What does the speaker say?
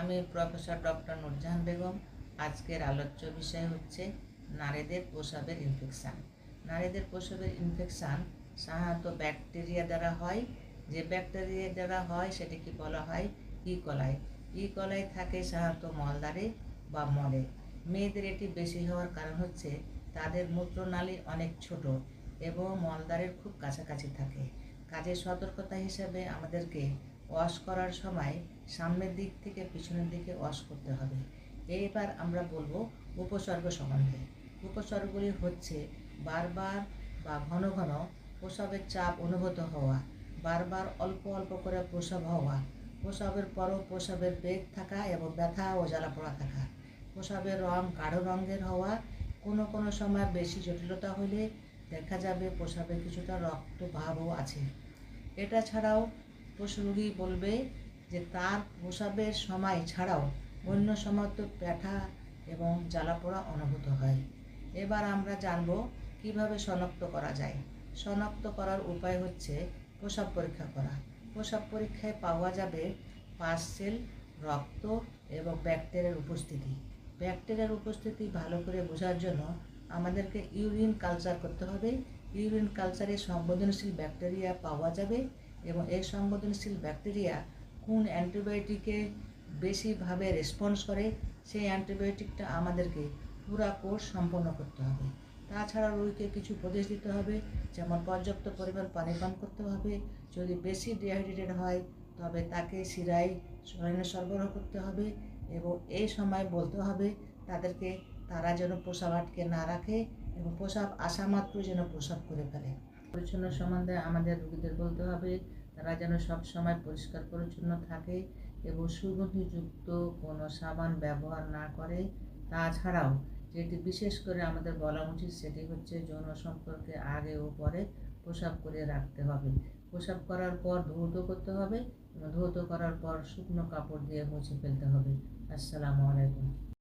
আমি professor doctor Nurjahan Begum. আজকের আলোচ্য বিষয় হচ্ছে নারীদের প্রসাবের ইনফেকশান নারীদের প্রসাবের ইনফেকশান সাধারণত ব্যাকটেরিয়া দ্বারা হয়। যে ব্যাকটেরিয়া দ্বারা হয় সেটাকে বলা হয় ই কলাই ই কলাই থাকে সাধারণত মলদ্বারে বা মলে। মেয়েদের এটি বেশি হওয়ার কারণ হচ্ছে তাদের মূত্রনালী অনেক ছোট এবং মলদ্বারের খুব কাছাকাছি থাকে। কাজের সতর্কতা হিসাবে আমাদেরকে ওয়াশ করার সময় সামনের দিক থেকে পিছনের দিকে ওয়াশ করতে হবে। এইবার আমরা বলব উপসর্গ সম্বন্ধে। উপসর্গগুলি হচ্ছে বারবার বা ঘন ঘন প্রসাবের চাপ অনুভূত হওয়া, বারবার অল্প অল্প করে প্রসাব হওয়া, প্রসাবের পরও প্রসাবের বেগ থাকা এবং ব্যথা ও জ্বালাপোড়া থাকা, প্রসাবের রং গাঢ় রঙের হওয়া, কোনো কোনো সময় বেশি জটিলতা হলে দেখা যাবে প্রসাবে কিছুটা রক্তভাবও আছে। এটা ছাড়াও প্রসঙ্গী বলবে যে তার প্রসাবের সময় ছাড়াও অন্য সময় তো ব্যথা এবং জ্বালাপোড়া অনুভূত হয়। এবার আমরা জানব কীভাবে শনাক্ত করা যায়। শনাক্ত করার উপায় হচ্ছে প্রসাব পরীক্ষা করা। প্রসাব পরীক্ষায় পাওয়া যাবে পার্সেল, রক্ত এবং ব্যাকটেরিয়ার উপস্থিতি। ব্যাকটেরিয়ার উপস্থিতি ভালো করে বোঝার জন্য আমাদেরকে ইউরিন কালচার করতে হবে। ইউরিন কালচারে সংবেদনশীল ব্যাকটেরিয়া পাওয়া যাবে এবং এই সংবেদনশীল ব্যাকটেরিয়া কোন অ্যান্টিবায়োটিকে বেশিভাবে রেসপন্স করে, সেই অ্যান্টিবায়োটিকটা আমাদেরকে পুরা কোর্স সম্পন্ন করতে হবে। তাছাড়া রোগীকে কিছু উপদেশ দিতে হবে, যেমন পর্যাপ্ত পরিমাণ পানি পান করতে হবে। যদি বেশি ডিহাইড্রেটেড হয়, তবে তাকে শিরায় সরাইনে সরবরাহ করতে হবে এবং এই সময় বলতে হবে তাদেরকে তারা যেন প্রসাব আটকে না রাখে এবং প্রসাব আসা মাত্র যেন প্রসাব করে ফেলে। পরিচ্ছন্ন সম্বন্ধে আমাদের রোগীদের বলতে হবে তারা যেন সব সময় পরিষ্কার পরিচ্ছন্ন থাকে এবং সুগন্ধিযুক্ত কোনো সাবান ব্যবহার না করে। তাছাড়াও যেটি বিশেষ করে আমাদের বলা উচিত সেটি হচ্ছে যৌন সম্পর্কে আগে ও পরে প্রসাব করে রাখতে হবে। প্রসাব করার পর ধৌত করতে হবে এবং ধৌত করার পর শুকনো কাপড় দিয়ে মুছে ফেলতে হবে। আসসালামু আলাইকুম।